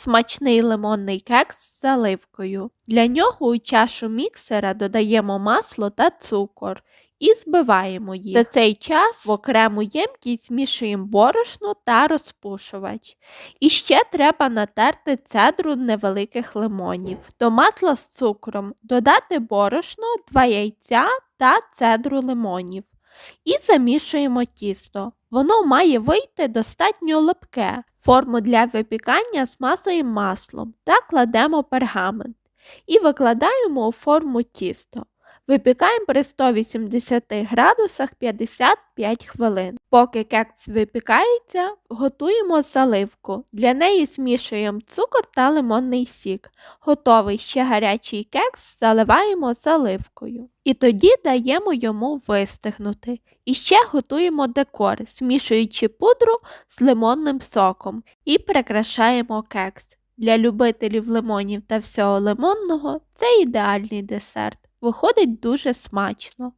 смачний лимонний кекс з заливкою. Для нього у чашу міксера додаємо масло та цукор і збиваємо їх. За цей час в окрему ємкість змішуємо борошно та розпушувач. І ще треба натерти цедру невеликих лимонів. До масла з цукром додати борошно, 2 яйця та цедру лимонів. І замішуємо тісто. Воно має вийти достатньо липке. Форму для випікання змазуємо маслом та кладемо пергамент. І викладаємо у форму тісто. Випікаємо при 180 градусах 55 хвилин. Поки кекс випікається, готуємо заливку. Для неї змішуємо цукор та лимонний сік. Готовий ще гарячий кекс заливаємо заливкою. І тоді даємо йому вистигнути. І ще готуємо декор, змішуючи пудру з лимонним соком і прикрашаємо кекс. Для любителів лимонів та всього лимонного це ідеальний десерт. Виходить дуже смачно.